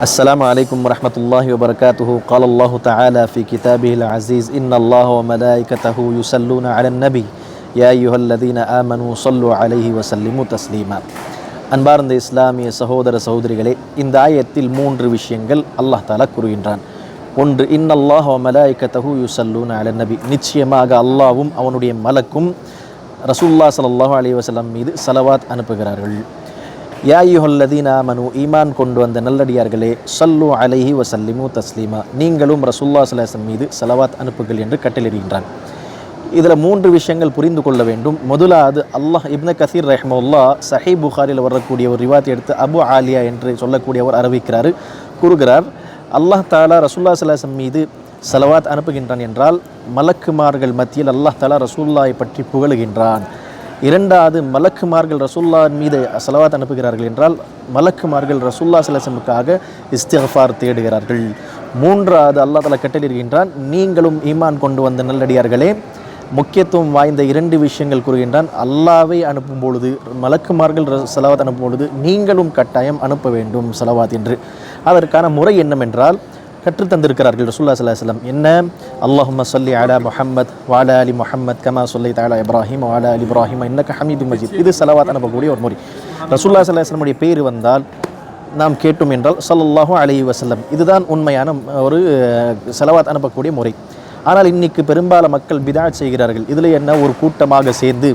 السلام عليكم ورحمة الله وبركاته قال الله تعالى في كتابه العزيز إن الله وملائكته يصلون على النبي يا أيها الذين آمنوا صلوا عليه وسلموا تسليما அன்பார்ந்த இஸ்லாமிய சகோதர சகோதரிகளே இந்த ஆயத்தில் மூன்று விஷயங்கள் அல்லாஹ் தாலா கூறுகின்றான் ஒன்று இன்னல்லாஹ் மலாய்கத்தஹு யுசல்லூன அல நபி நிச்சயமாக அல்லாவும் அவனுடைய மலக்கும் ரசூல்லா ஸல்லல்லாஹு அலைஹி வஸல்லம் மீது சலவாத் அனுப்புகிறார்கள் யாயுஹல்லதீனா மனு ஈமான் கொண்டு வந்த நல்லடியார்களே சல்லு அலைஹி வசல்லிமு தஸ்லீமா. நீங்களும் ரசுல்லா சலாசன் மீது சலவாத் அனுப்புகள் என்று கட்டளிடுகின்றான் இதில் மூன்று விஷயங்கள் புரிந்து கொள்ள வேண்டும். முதலாவது அல்லாஹ் இப்ன கசீர் ரஹ்முல்லா சஹி புகாரில் வரக்கூடிய ஒரு ரிவாத்தை எடுத்து அபு ஆலியா என்று சொல்லக்கூடியவர் அறிவிக்கிறார் கூறுகிறார் அல்லாஹ் தாலா ரசுல்லா சலாசன் மீது சலவாத் அனுப்புகின்றான் என்றால் மலக்குமார்கள் மத்தியில் அல்லாஹ் தாலா ரசூல்லாவை பற்றி புகழுகின்றான். இரண்டாவது மலக்குமார்கள் ரசுல்லா மீது செலவாத் அனுப்புகிறார்கள் என்றால் மலக்குமார்கள் ரசுல்லா சிலசமுக்காக இஸ்திஃபார் தேடுகிறார்கள். மூன்றாவது அல்லாஹ் தலா கட்டளிருக்கின்றான் நீங்களும் ஈமான் கொண்டு வந்த நல்லடியார்களே முக்கியத்துவம் வாய்ந்த இரண்டு விஷயங்கள் கூறுகின்றான். அல்லாவை அனுப்பும் பொழுது மலக்குமார்கள் செலவாத் அனுப்பும் பொழுது நீங்களும் கட்டாயம் அனுப்ப வேண்டும் செலவாத் என்று. அதற்கான முறை என்னவென்றால் கற்றுத்தந்திருக்கிறார்கள் ரசூல்லா சல்லாஹ் என்ன? அல்லாஹும் சொல்லி அலா முஹம்மத் வாலா அலி முஹம்மத் கமா சொல்லி தாலா இப்ராஹிம் வாலா அலி இப்ராஹிம் இன்னக்க ஹமீது மஜித். இது செலவாத் அனுப்பக்கூடிய ஒரு முறை. ரசூல்லா சல்லாஹ்லமுடைய பேர் வந்தால் நாம் கேட்டோம் என்றால் சல்லாஹூ அலி வசல்லம் இதுதான் உண்மையான ஒரு செலவாத் அனுப்பக்கூடிய முறை. ஆனால் இன்னைக்கு பெரும்பாலும் மக்கள் பிதா செய்கிறார்கள். இதில் என்ன? ஒரு கூட்டமாக சேர்ந்து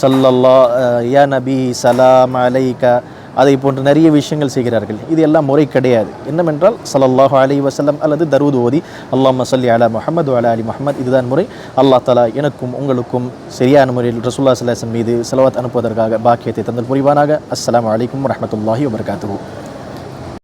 சல்லல்லா அஹ், யா நபி சலாம் அலைகா அதை போன்று நிறைய விஷயங்கள் செய்கிறார்கள். இது எல்லாம் முறை கிடையாது. என்னவென்றால் சல்லாஹூ அலி வஸல்லம் அல்லது தரூத் ஓதி அல்லாஹ் சல்லி அலா முஹம்மது அலா அலி முஹம்மத். இதுதான் முறை. அல்லாஹ் தலா எனக்கும் உங்களுக்கும் சரியான முறையில் ரசூல்லா சல்லாசன் மீது செலவாத் அனுப்புவதற்காக பாக்கியத்தை தந்தல் புரிவானாக. அஸ்லாம் வலைக்கம் வரமத்துல்லாஹி வபர்காத்து